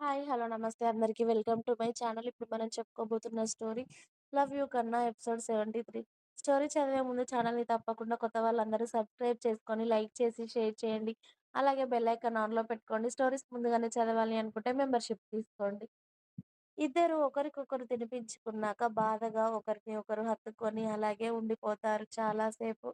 Hi. Hello. నమస్తే అందరికీ welcome to my channel. ఇప్పుడు మనం చెప్పుకోబోతున్న story 'love you Kanna' episode 73. Story చదివే ముందు ఛానల్‌ని తప్పకుండా కొత్త వాళ్ళందరూ సబ్స్క్రైబ్ చేసుకొని, లైక్ చేసి, షేర్ చేయండి. అలాగే బెల్ ఐకాన్ ఆన్‌లో పెట్టుకోండి. స్టోరీస్ ముందుగానే చదవాలి అనుకుంటే మెంబర్‌షిప్ తీసుకోండి. ఇద్దరు ఒకరికొకరు తినిపించుకున్నాక బాధగా ఒకరిని ఒకరు హత్తుకొని అలాగే ఉండిపోతారు చాలా సేపు.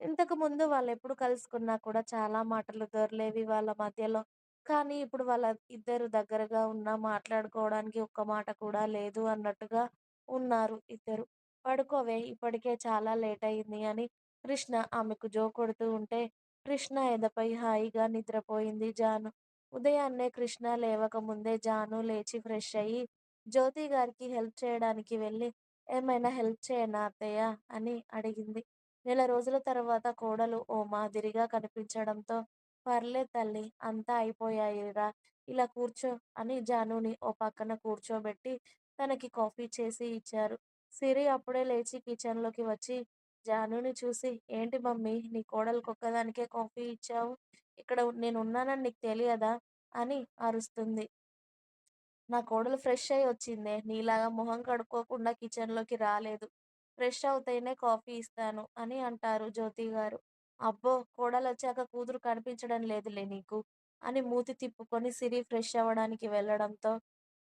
ఇంతకు ముందు వాళ్ళు ఎప్పుడు కలుసుకున్నా కూడా చాలా మాటలు దొరలేవి వాళ్ళ మధ్యలో. కానీ ఇప్పుడు వాళ్ళ ఇద్దరు దగ్గరగా ఉన్నా మాట్లాడుకోవడానికి ఒక్క మాట కూడా లేదు అన్నట్టుగా ఉన్నారు ఇద్దరు. పడుకోవే ఇప్పటికే చాలా లేటయింది అని కృష్ణ ఆమెకు జో కొడుతూ ఉంటే కృష్ణ ఎదపై హాయిగా నిద్రపోయింది జాను. ఉదయాన్నే కృష్ణ లేవకముందే జాను లేచి ఫ్రెష్ అయ్యి జ్యోతిగారికి హెల్ప్ చేయడానికి వెళ్ళి ఏమైనా హెల్ప్ చేయనా అత్తయ్యా? అని అడిగింది. నెల రోజుల తర్వాత కోడలు ఓ మాదిరిగా కనిపించడంతో పర్లేదు తల్లి అంతా అయిపోయాయిరా ఇలా కూర్చో అని జానుని ఓ పక్కన కూర్చోబెట్టి తనకి కాఫీ చేసి ఇచ్చారు. సిరి అప్పుడే లేచి కిచెన్లోకి వచ్చి జానుని చూసి ఏంటి మమ్మీ నీ కోడలికొక్కదానికే కాఫీ ఇచ్చావు? ఇక్కడ నేనున్నానని నీకు తెలియదా? అని అరుస్తుంది. నా కోడలు ఫ్రెష్ అయి వచ్చిందే నీలాగా మొహం కడుక్కోకుండా కిచెన్లోకి రాలేదు. ఫ్రెష్ అవుతేనే కాఫీ ఇస్తాను అని అంటారు జ్యోతి గారు అబ్బో కోడలొచ్చాక కూతురు కనిపించడం లేదులే నీకు అని మూతి తిప్పుకొని సిరి ఫ్రెష్ అవ్వడానికి వెళ్ళడంతో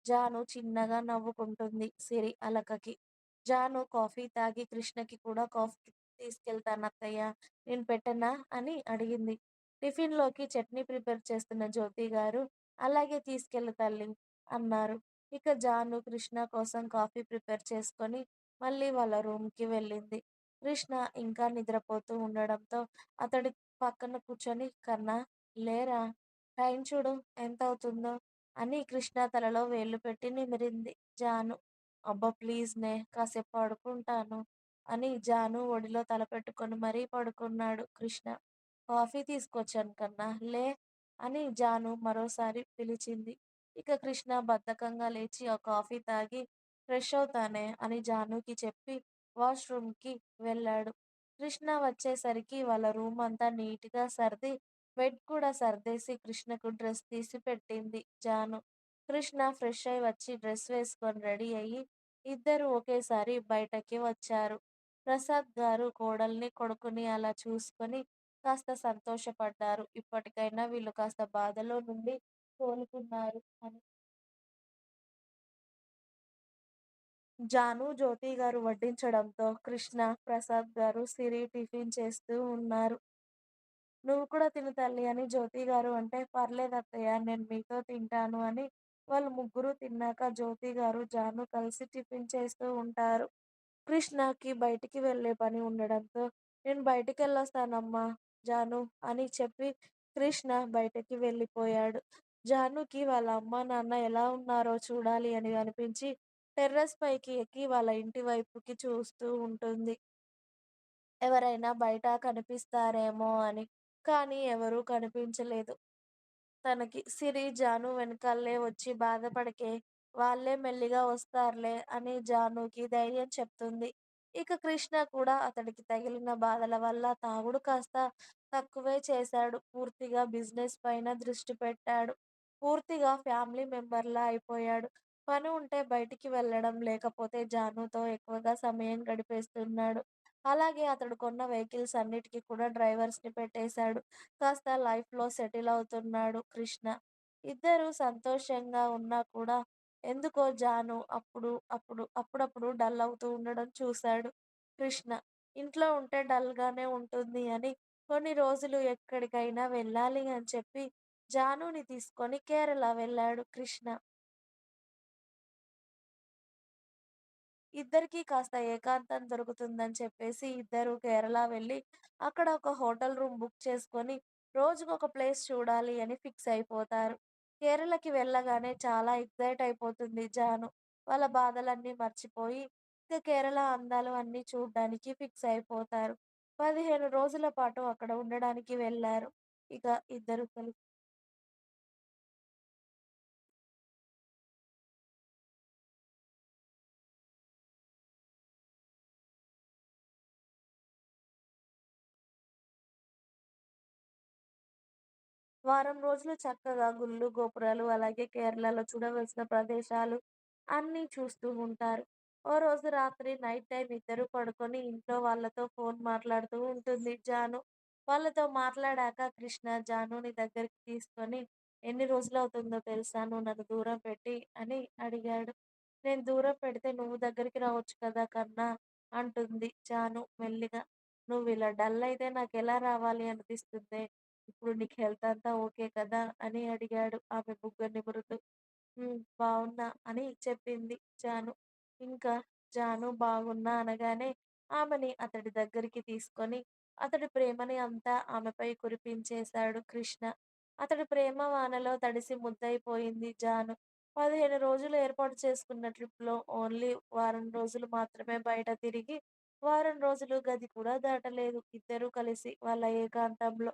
జాను చిన్నగా నవ్వుకుంటుంది సిరి అలకకి. జాను కాఫీ తాగి కృష్ణకి కూడా కాఫీ తీసుకెళ్తానత్తయ్యా నేను పెట్టనా? అని అడిగింది. టిఫిన్లోకి చట్నీ ప్రిపేర్ చేస్తున్న జ్యోతి గారు అలాగే తీసుకెళ్ళు తల్లి అన్నారు. ఇక జాను కృష్ణ కోసం కాఫీ ప్రిపేర్ చేసుకొని మళ్ళీ వాళ్ళ రూమ్‌కి వెళ్ళింది. కృష్ణ ఇంకా నిద్రపోతూ ఉండడంతో అతడి పక్కన కూర్చొని కన్నా! లేరా? టైం చూడు ఎంతవుతుందో అని కృష్ణ తలలో వేళ్ళు పెట్టి నిమిరింది జాను. అబ్బా ప్లీజ్ నే కాసేపు పడుకుంటాను అని జాను ఒడిలో తల పెట్టుకొని మరీ పడుకున్నాడు కృష్ణ. కాఫీ తీసుకొచ్చాను కన్నా! లే అని జాను మరోసారి పిలిచింది. ఇక కృష్ణ బద్ధకంగా లేచి ఆ కాఫీ తాగి ఫ్రెష్ అవుతానే అని జానుకి చెప్పి వాష్ రూమ్‌కి వెళ్ళాడు. కృష్ణ వచ్చేసరికి వాళ్ళ రూమ్ అంతా నీట్గా సర్ది బెడ్ కూడా సర్దేసి కృష్ణకు డ్రెస్ తీసి పెట్టింది జాను. కృష్ణ ఫ్రెష్ అయి వచ్చి డ్రెస్ వేసుకొని రెడీ అయ్యి ఇద్దరు ఒకేసారి బయటకి వచ్చారు. ప్రసాద్ గారు కోడల్ని, కొడుకుని అలా చూసుకొని కాస్త సంతోషపడ్డారు. ఇప్పటికైనా వీళ్ళు కాస్త బాధలో నుండి కోలుకున్నారు అని. జాను, జ్యోతి గారు వడ్డించడంతో కృష్ణ, ప్రసాద్ గారు, సిరి టిఫిన్ చేస్తూ ఉన్నారు. నువ్వు కూడా తిను తల్లి అని జ్యోతి గారు అంటే పర్లేదత్తయ్య నేను మీతో తింటాను అని వాళ్ళు ముగ్గురు తిన్నాక జ్యోతి గారు జాను కలిసి టిఫిన్ చేస్తూ ఉంటారు. కృష్ణకి బయటికి వెళ్ళే పని ఉండడంతో నేను బయటికి వెళ్ళొస్తానమ్మా జాను అని చెప్పి కృష్ణ బయటకి వెళ్ళిపోయాడు. జానుకి వాళ్ళ అమ్మ నాన్న ఎలా ఉన్నారో చూడాలి అని అనిపించి టెర్రస్ పైకి ఎక్కి వాళ్ళ ఇంటి వైపుకి చూస్తూ ఉంటుంది. ఎవరైనా బయట కనిపిస్తారేమో అని. కానీ ఎవరూ కనిపించలేదు తనకి. సిరి, జాను వెనకాలే వచ్చి బాధపడకే వాళ్ళే మెల్లిగా వస్తారులే అని జానుకి ధైర్యం చెప్తుంది. ఇక కృష్ణ కూడా అతడికి తగిలిన బాధల వల్ల తాగుడు కాస్త తక్కువే చేశాడు. పూర్తిగా బిజినెస్ పైన దృష్టి పెట్టాడు. పూర్తిగా ఫ్యామిలీ మెంబర్‌లా అయిపోయాడు. పని ఉంటే బయటికి వెళ్ళడం, లేకపోతే జానుతో ఎక్కువగా సమయం గడిపేస్తున్నాడు. అలాగే అతడు కొన్న వెహికల్స్ అన్నిటికి కూడా డ్రైవర్స్‌ని పెట్టేశాడు. కాస్త లైఫ్‌లో సెటిల్ అవుతున్నాడు కృష్ణ. ఇద్దరూ సంతోషంగా ఉన్నా కూడా ఎందుకో జాను అప్పుడు అప్పుడు అప్పుడప్పుడు డల్ అవుతూ ఉండడం చూశాడు కృష్ణ. ఇంట్లో ఉంటే డల్‌గానే ఉంటుంది అని కొన్ని రోజులు ఎక్కడికైనా వెళ్ళాలి అని చెప్పి జానుని తీసుకొని కేరళ వెళ్ళాడు కృష్ణ. ఇద్దరికీ కాస్త ఏకాంతం దొరుకుతుందని చెప్పేసి ఇద్దరు కేరళ వెళ్ళి అక్కడ ఒక హోటల్ రూమ్ బుక్ చేసుకొని రోజుకు ఒక ప్లేస్ చూడాలి అని ఫిక్స్ అయిపోతారు. కేరళకి వెళ్ళగానే చాలా ఎక్సైట్ అయిపోతుంది జాను. వాళ్ళ బాధలన్నీ మర్చిపోయి ఇక కేరళ అందాలు అన్నీ చూడడానికి ఫిక్స్ అయిపోతారు. పదిహేను రోజుల పాటు అక్కడ ఉండడానికి వెళ్ళారు ఇక ఇద్దరు కలిసి వారం రోజులు చక్కగా గుళ్ళు, గోపురాలు అలాగే కేరళలో చూడవలసిన ప్రదేశాలు అన్నీ చూస్తూ ఉంటారు. ఓ రోజు రాత్రి నైట్ టైం ఇద్దరూ పడుకొని ఇంట్లో వాళ్ళతో ఫోన్ మాట్లాడుతూ ఉంటుంది జాను. వాళ్ళతో మాట్లాడాక కృష్ణ జానుని దగ్గరికి తీసుకొని "ఎన్ని రోజులవుతుందో తెలుసా నువ్వు నన్ను దూరం పెట్టి" అని అడిగాడు. "నేను దూరం పెడితే నువ్వు దగ్గరికి రావచ్చు కదా కన్నా" అంటుంది జాను మెల్లిగా. "నువ్విలా డల్ అయితే నాకెలా రావాలి అనిపిస్తుందే. ఇప్పుడు నీకు హెల్త్ అంతా ఓకే కదా?" అని అడిగాడు ఆమె బుగ్గ నిమురుతూ. "హ్మ్. బావున్నా" అని చెప్పింది జాను. ఇంకా జాను బాగున్నా అనగానే ఆమెని అతడి దగ్గరికి తీసుకొని అతడి ప్రేమని అంతా ఆమెపై కురిపించేశాడు కృష్ణ. అతడి ప్రేమ వానలో తడిసి ముద్దయిపోయింది జాను. 15 రోజులు ఏర్పాటు చేసుకున్న ట్రిప్‌లో ఓన్లీ వారం రోజులు మాత్రమే బయట తిరిగి, వారం రోజులు గది కూడా దాటలేదు ఇద్దరూ కలిసి వాళ్ళ ఏకాంతంలో.